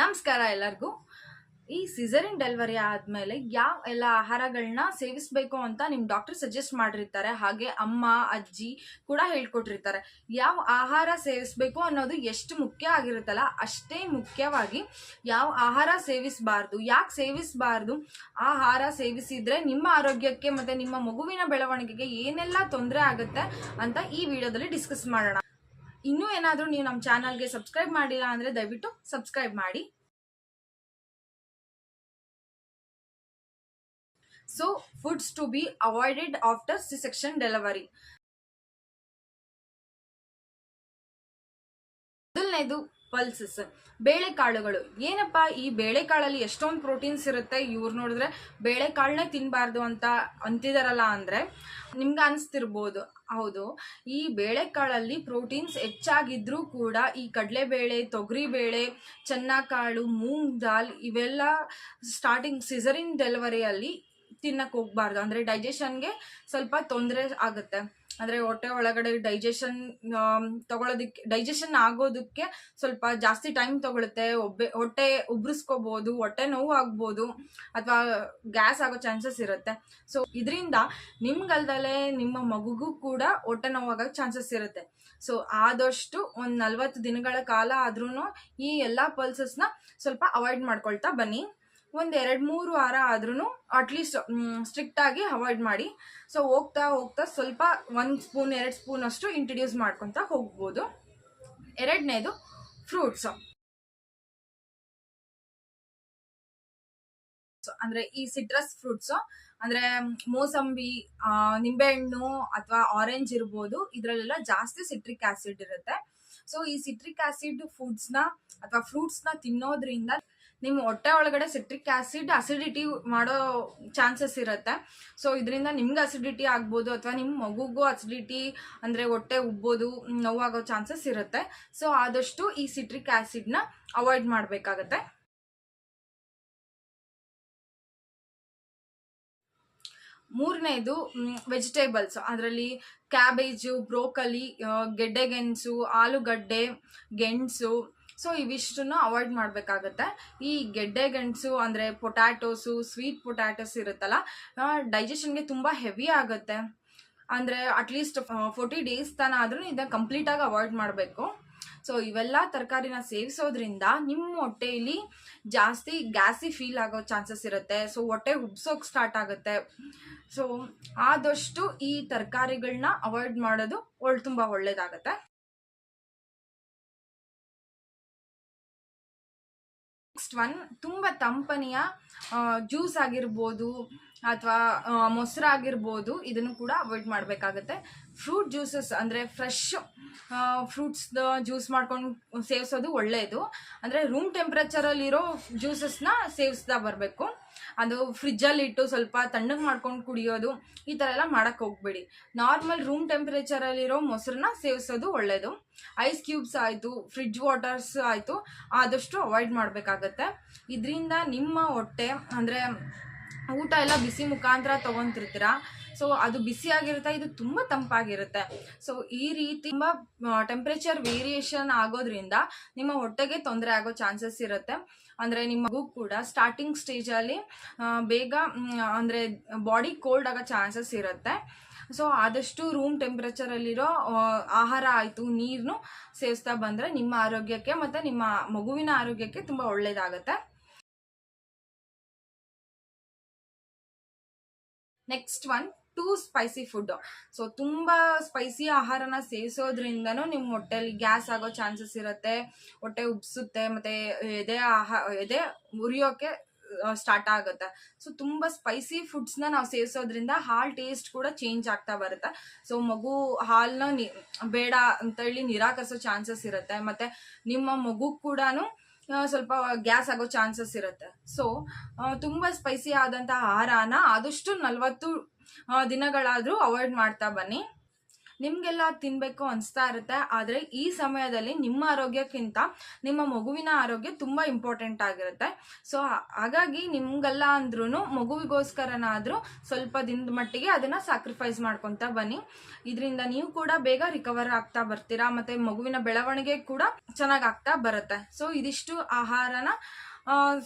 ನಮಸ್ಕಾರ ಎಲ್ಲರಿಗೂ. ಈ ಸಿಸರಿನ್ ಡೆಲಿವರಿ ಆದಮೇಲೆ ಯಾವ ಎಲ್ಲ ಆಹಾರಗಳನ್ನ ಸೇವಿಸಬೇಕು ಅಂತ ನಿಮ್ಮ ಡಾಕ್ಟರ್ ಸಜೆಸ್ಟ್ ಮಾಡಿರ್ತಾರೆ. ಹಾಗೆ ಅಮ್ಮ, ಅಜ್ಜಿ ಕೂಡ ಹೇಳ್ಕೊಟ್ಟಿರ್ತಾರೆ. ಯಾವ ಆಹಾರ ಸೇವಿಸಬೇಕು ಅನ್ನೋದು ಎಷ್ಟು ಮುಖ್ಯ ಆಗಿರುತ್ತಲ್ಲ, ಅಷ್ಟೇ ಮುಖ್ಯವಾಗಿ ಯಾವ ಆಹಾರ ಸೇವಿಸಬಾರ್ದು, ಯಾಕೆ ಸೇವಿಸಬಾರ್ದು, ಆಹಾರ ಸೇವಿಸಿದ್ರೆ ನಿಮ್ಮ ಆರೋಗ್ಯಕ್ಕೆ ಮತ್ತು ನಿಮ್ಮ ಮಗುವಿನ ಬೆಳವಣಿಗೆಗೆ ಏನೆಲ್ಲ ತೊಂದರೆ ಆಗುತ್ತೆ ಅಂತ ಈ ವಿಡಿಯೋದಲ್ಲಿ ಡಿಸ್ಕಸ್ ಮಾಡೋಣ. ಇನ್ನೂ ಏನಾದರೂ ನೀವು ನಮ್ಮ ಚಾನಲ್ಗೆ ಸಬ್ಸ್ಕ್ರೈಬ್ ಮಾಡಿಲ್ಲ ಅಂದರೆ ದಯವಿಟ್ಟು ಸಬ್ಸ್ಕ್ರೈಬ್ ಮಾಡಿ. So foods to be avoided after C section delivery ಮೊದಲನೇದು ಪಲ್ಸಸ್ ಬೇಳೆಕಾಳುಗಳು. ಏನಪ್ಪ, ಈ ಬೇಳೆಕಾಳಲ್ಲಿ ಎಷ್ಟೊಂದು ಪ್ರೋಟೀನ್ಸ್ ಇರುತ್ತೆ? ಇವ್ರು ನೋಡಿದ್ರೆ ಬೇಳೆಕಾಳನ್ನೇ ತಿನ್ನಬಾರ್ದು ಅಂತ ಅಂತಿದಾರಲ್ಲ ಅಂದರೆ ನಿಮ್ಗೆ ಅನಿಸ್ತಿರ್ಬೋದು. ಹೌದು, ಈ ಬೇಳೆಕಾಳಲ್ಲಿ ಪ್ರೋಟೀನ್ಸ್ ಹೆಚ್ಚಾಗಿದ್ರೂ ಕೂಡ ಈ ಕಡಲೆಬೇಳೆ, ತೊಗರಿಬೇಳೆ ಕಾಳು ಮೂಂಗ್ ದಾಲ್ ಇವೆಲ್ಲ ಸ್ಟಾರ್ಟಿಂಗ್ ಸಿಸರಿನ್ ಡೆಲಿವರಿಯಲ್ಲಿ ತಿನ್ನಕ್ಕೆ ಹೋಗ್ಬಾರ್ದು. ಅಂದರೆ ಡೈಜೆಷನ್ಗೆ ಸ್ವಲ್ಪ ತೊಂದರೆ ಆಗುತ್ತೆ. ಅಂದರೆ ಹೊಟ್ಟೆ ಒಳಗಡೆ ಡೈಜೆಷನ್ ತಗೊಳ್ಳೋದಕ್ಕೆ ಡೈಜೆಷನ್ ಆಗೋದಕ್ಕೆ ಸ್ವಲ್ಪ ಜಾಸ್ತಿ ಟೈಮ್ ತಗೊಳುತ್ತೆ. ಒಬ್ಬೆ, ಹೊಟ್ಟೆ ಉಬ್ರಿಸ್ಕೋಬೋದು, ಹೊಟ್ಟೆ ನೋವು ಆಗ್ಬೋದು ಅಥವಾ ಗ್ಯಾಸ್ ಆಗೋ ಚಾನ್ಸಸ್ ಇರುತ್ತೆ. ಸೊ ಇದರಿಂದ ನಿಮ್ಗಲ್ದಲ್ಲೇ ನಿಮ್ಮ ಮಗುಗೂ ಕೂಡ ಹೊಟ್ಟೆ ನೋವಾಗೋ ಚಾನ್ಸಸ್ ಇರುತ್ತೆ. ಸೊ ಆದಷ್ಟು ಒಂದು ನಲ್ವತ್ತು ದಿನಗಳ ಕಾಲ ಆದ್ರೂ ಈ ಎಲ್ಲ ಪಲ್ಸಸ್ನ ಸ್ವಲ್ಪ ಅವಾಯ್ಡ್ ಮಾಡ್ಕೊಳ್ತಾ ಬನ್ನಿ. ಒಂದು ಎರಡು ಮೂರು ವಾರ ಆದ್ರೂ ಅಟ್ಲೀಸ್ಟ್ ಸ್ಟ್ರಿಕ್ಟ್ ಆಗಿ ಅವಾಯ್ಡ್ ಮಾಡಿ. ಸೊ ಹೋಗ್ತಾ ಹೋಗ್ತಾ ಸ್ವಲ್ಪ ಒಂದು ಸ್ಪೂನ್ ಎರಡು ಸ್ಪೂನ್ ಅಷ್ಟು ಇಂಟ್ರಡ್ಯೂಸ್ ಮಾಡ್ಕೊತಾ ಹೋಗ್ಬೋದು. ಎರಡನೇದು ಫ್ರೂಟ್ಸ್ ಅಂದ್ರೆ ಈ ಸಿಟ್ರಸ್ ಫ್ರೂಟ್ಸ್ ಅಂದ್ರೆ ಮೋಸಂಬಿ ನಿಂಬೆಹಣ್ಣು ಅಥವಾ ಆರೆಂಜ್ ಇರ್ಬೋದು. ಇದ್ರಲ್ಲೆಲ್ಲ ಜಾಸ್ತಿ ಸಿಟ್ರಿಕ್ ಆಸಿಡ್ ಇರುತ್ತೆ. ಸೊ ಈ ಸಿಟ್ರಿಕ್ ಆಸಿಡ್ನ ಅಥವಾ ಫ್ರೂಟ್ಸ್ನ ತಿನ್ನೋದ್ರಿಂದ ನಿಮ್ಮ ಹೊಟ್ಟೆ ಒಳಗಡೆ ಸಿಟ್ರಿಕ್ ಆಸಿಡ್ ಅಸಿಡಿಟಿ ಮಾಡೋ ಚಾನ್ಸಸ್ ಇರುತ್ತೆ. ಸೊ ಇದರಿಂದ ನಿಮ್ಗೆ ಅಸಿಡಿಟಿ ಆಗ್ಬೋದು ಅಥವಾ ನಿಮ್ಮ ಮಗುಗೂ ಅಸಿಡಿಟಿ ಅಂದರೆ ಹೊಟ್ಟೆ ಉಬ್ಬೋದು, ನೋವಾಗೋ ಚಾನ್ಸಸ್ ಇರುತ್ತೆ. ಸೊ ಆದಷ್ಟು ಈ ಸಿಟ್ರಿಕ್ ಆಸಿಡ್ನ ಅವಾಯ್ಡ್ ಮಾಡಬೇಕಾಗತ್ತೆ. ಮೂರನೇದು ವೆಜಿಟೇಬಲ್ಸ್ ಅದರಲ್ಲಿ ಕ್ಯಾಬೇಜು ಬ್ರೋಕಲಿ ಗೆಡ್ಡೆಗೆಣಸು ಆಲೂಗಡ್ಡೆ, ಗೆಣಸು ಸೊ ಇವಿಷ್ಟನ್ನು ಅವಾಯ್ಡ್ ಮಾಡಬೇಕಾಗತ್ತೆ. ಈ ಗೆಡ್ಡೆ ಗೆಣಸು ಅಂದರೆ ಪೊಟ್ಯಾಟೋಸು ಸ್ವೀಟ್ ಪೊಟ್ಯಾಟೋಸ್ ಇರುತ್ತಲ್ಲ ಡೈಜೆಷನ್ಗೆ ತುಂಬ ಹೆವಿ ಆಗುತ್ತೆ. ಅಂದರೆ ಅಟ್ಲೀಸ್ಟ್ ಫೋರ್ಟಿ ಡೇಸ್ ತನ ಆದರೂ ಇದನ್ನ ಕಂಪ್ಲೀಟಾಗಿ ಅವಾಯ್ಡ್ ಮಾಡಬೇಕು. ಸೊ ಇವೆಲ್ಲ ತರಕಾರಿನ ಸೇವಿಸೋದ್ರಿಂದ ನಿಮ್ಮ ಹೊಟ್ಟೆಯಲ್ಲಿ ಜಾಸ್ತಿ ಗ್ಯಾಸಿ ಫೀಲ್ ಆಗೋ ಚಾನ್ಸಸ್ ಇರುತ್ತೆ. ಸೊ ಹೊಟ್ಟೆ ಉಬ್ಸೋಕೆ ಸ್ಟಾರ್ಟ್ ಆಗುತ್ತೆ. ಸೊ ಆದಷ್ಟು ಈ ತರಕಾರಿಗಳನ್ನ ಅವಾಯ್ಡ್ ಮಾಡೋದು ಒಳ್, ತುಂಬ ಒಳ್ಳೇದಾಗತ್ತೆ. ನೆಕ್ಸ್ಟ್ ಒನ್ ತುಂಬ ತಂಪನೆಯ ಜ್ಯೂಸ್ ಆಗಿರ್ಬೋದು ಅಥವಾ ಮೊಸರಾಗಿರ್ಬೋದು ಇದನ್ನು ಕೂಡ ಅವಾಯ್ಡ್ ಮಾಡಬೇಕಾಗತ್ತೆ. ಫ್ರೂಟ್ ಜ್ಯೂಸಸ್ ಅಂದರೆ ಫ್ರೆಶ್ ಫ್ರೂಟ್ಸ್ ಜ್ಯೂಸ್ ಮಾಡ್ಕೊಂಡು ಸೇವಿಸೋದು ಒಳ್ಳೆಯದು ಅಂದರೆ ರೂಮ್ ಟೆಂಪ್ರೇಚರಲ್ಲಿರೋ ಜ್ಯೂಸಸ್ನ ಸೇವಿಸ್ತಾ ಬರಬೇಕು. ಅದು ಫ್ರಿಜ್ಜಲ್ಲಿ ಇಟ್ಟು ಸ್ವಲ್ಪ ತಣ್ಣಗೆ ಮಾಡ್ಕೊಂಡು ಕುಡಿಯೋದು, ಈ ಥರ ಎಲ್ಲ ಮಾಡೋಕ್ಕೆ ಹೋಗ್ಬೇಡಿ. ನಾರ್ಮಲ್ ರೂಮ್ ಟೆಂಪ್ರೇಚರಲ್ಲಿರೋ ಮೊಸರನ್ನ ಸೇವಿಸೋದು ಒಳ್ಳೆಯದು ಐಸ್ ಕ್ಯೂಬ್ಸ್ ಆಯಿತು ಫ್ರಿಜ್ ವಾಟರ್ಸ್ ಆಯಿತು, ಆದಷ್ಟು ಅವಾಯ್ಡ್ ಮಾಡಬೇಕಾಗತ್ತೆ. ಇದರಿಂದ ನಿಮ್ಮ ಹೊಟ್ಟೆ, ಅಂದರೆ ಊಟ ಎಲ್ಲ ಬಿಸಿ ಮುಖಾಂತರ ತೊಗೊತಿರ್ತೀರ? ಸೊ ಅದು ಬಿಸಿಯಾಗಿರುತ್ತೆ ಇದು ತುಂಬ ತಂಪಾಗಿರುತ್ತೆ. ಸೊ ಈ ರೀತಿ ತುಂಬ ಟೆಂಪ್ರೇಚರ್ ವೇರಿಯೇಷನ್ ಆಗೋದ್ರಿಂದ ನಿಮ್ಮ ಹೊಟ್ಟೆಗೆ ತೊಂದರೆ ಆಗೋ ಚಾನ್ಸಸ್ ಇರುತ್ತೆ. ಅಂದರೆ ನಿಮ್ಮ ಮಗು ಕೂಡ ಸ್ಟಾರ್ಟಿಂಗ್ ಸ್ಟೇಜಲ್ಲಿ ಬೇಗ ಅಂದರೆ ಬಾಡಿ ಕೋಲ್ಡ್ ಆಗೋ ಚಾನ್ಸಸ್ ಇರುತ್ತೆ. ಸೊ ಆದಷ್ಟು ರೂಮ್ ಟೆಂಪ್ರೇಚರಲ್ಲಿರೋ ಆಹಾರ ಆಯಿತು ನೀರನ್ನು ಸೇವಿಸ್ತಾ ಬಂದರೆ ನಿಮ್ಮ ಆರೋಗ್ಯಕ್ಕೆ ಮತ್ತು ನಿಮ್ಮ ಮಗುವಿನ ಆರೋಗ್ಯಕ್ಕೆ ತುಂಬ ಒಳ್ಳೆಯದಾಗತ್ತೆ next one two spicy food so ತುಂಬ ಸ್ಪೈಸಿ ಆಹಾರನ ಸೇವಿಸೋದ್ರಿಂದನೂ ನಿಮ್ಮ ಹೊಟ್ಟೆಲಿ ಗ್ಯಾಸ್ ಆಗೋ ಚಾನ್ಸಸ್ ಇರುತ್ತೆ. ಹೊಟ್ಟೆ ಉಬ್ಸುತ್ತೆ, ಮತ್ತು ಎದೆ ಆಹಾ, ಎದೆ ಉರಿಯೋಕೆ ಸ್ಟಾರ್ಟ್ ಆಗುತ್ತೆ. ಸೊ ತುಂಬ ಸ್ಪೈಸಿ ಫುಡ್ಸ್ನ ನಾವು ಸೇವಿಸೋದ್ರಿಂದ ಹಾಲ್ ಟೇಸ್ಟ್ ಕೂಡ ಚೇಂಜ್ ಆಗ್ತಾ ಬರುತ್ತೆ. ಸೊ ಮಗು ಹಾಲನ್ನ ಬೇಡ ಬೇಡ ಅಂತೇಳಿ ನಿರಾಕರಿಸೋ ಚಾನ್ಸಸ್ ಇರುತ್ತೆ. ಮತ್ತು ನಿಮ್ಮ ಮಗು ಕೂಡ ಸ್ವಲ್ಪ ಗ್ಯಾಸ್ ಆಗೋ ಚಾನ್ಸಸ್ ಇರುತ್ತೆ. ಸೊ ತುಂಬ ಸ್ಪೈಸಿ ಆದಂತಹ ಆಹಾರನ ಆದಷ್ಟು ನಲವತ್ತು ದಿನಗಳಾದರೂ ಅವಾಯ್ಡ್ ಮಾಡ್ತಾ ಬನ್ನಿ. ನಿಮಗೆಲ್ಲ ತಿನ್ನಬೇಕು ಅನಿಸ್ತಾ ಇರುತ್ತೆ. ಆದರೆ ಈ ಸಮಯದಲ್ಲಿ ನಿಮ್ಮ ಆರೋಗ್ಯಕ್ಕಿಂತ ನಿಮ್ಮ ಮಗುವಿನ ಆರೋಗ್ಯ ತುಂಬ ಇಂಪಾರ್ಟೆಂಟ್ ಆಗಿರುತ್ತೆ. ಸೊ ಹಾಗಾಗಿ ನಿಮಗೆಲ್ಲ ಅಂದ್ರೂ ಮಗುವಿಗೋಸ್ಕರನಾದರೂ ಸ್ವಲ್ಪ ದಿನದ ಮಟ್ಟಿಗೆ ಅದನ್ನು ಸ್ಯಾಕ್ರಿಫೈಸ್ ಮಾಡ್ಕೊತಾ ಬನ್ನಿ. ಇದರಿಂದ ನೀವು ಕೂಡ ಬೇಗ ರಿಕವರ್ ಆಗ್ತಾ ಬರ್ತೀರಾ, ಮತ್ತು ಮಗುವಿನ ಬೆಳವಣಿಗೆ ಕೂಡ ಚೆನ್ನಾಗಿ ಆಗ್ತಾ ಬರುತ್ತೆ. ಸೊ ಇದಿಷ್ಟು ಆಹಾರನ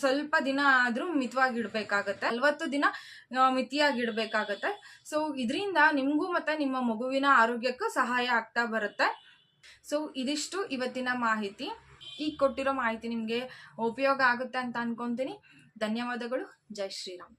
ಸ್ವಲ್ಪ ದಿನ ಆದ್ರೂ ಮಿತವಾಗಿಡಬೇಕಾಗತ್ತೆ. ನಲ್ವತ್ತು ದಿನ ಮಿತಿಯಾಗಿಡಬೇಕಾಗತ್ತೆ. ಸೊ ಇದರಿಂದ ನಿಮಗೂ ಮತ್ತು ನಿಮ್ಮ ಮಗುವಿನ ಆರೋಗ್ಯಕ್ಕೂ ಸಹಾಯ ಆಗ್ತಾ ಬರುತ್ತೆ. ಸೊ ಇದಿಷ್ಟು ಇವತ್ತಿನ ಮಾಹಿತಿ. ಈಗ ಕೊಟ್ಟಿರೋ ಮಾಹಿತಿ ನಿಮಗೆ ಉಪಯೋಗ ಆಗುತ್ತೆ ಅಂತ ಅನ್ಕೊತೀನಿ. ಧನ್ಯವಾದಗಳು. ಜೈ ಶ್ರೀರಾಮ್.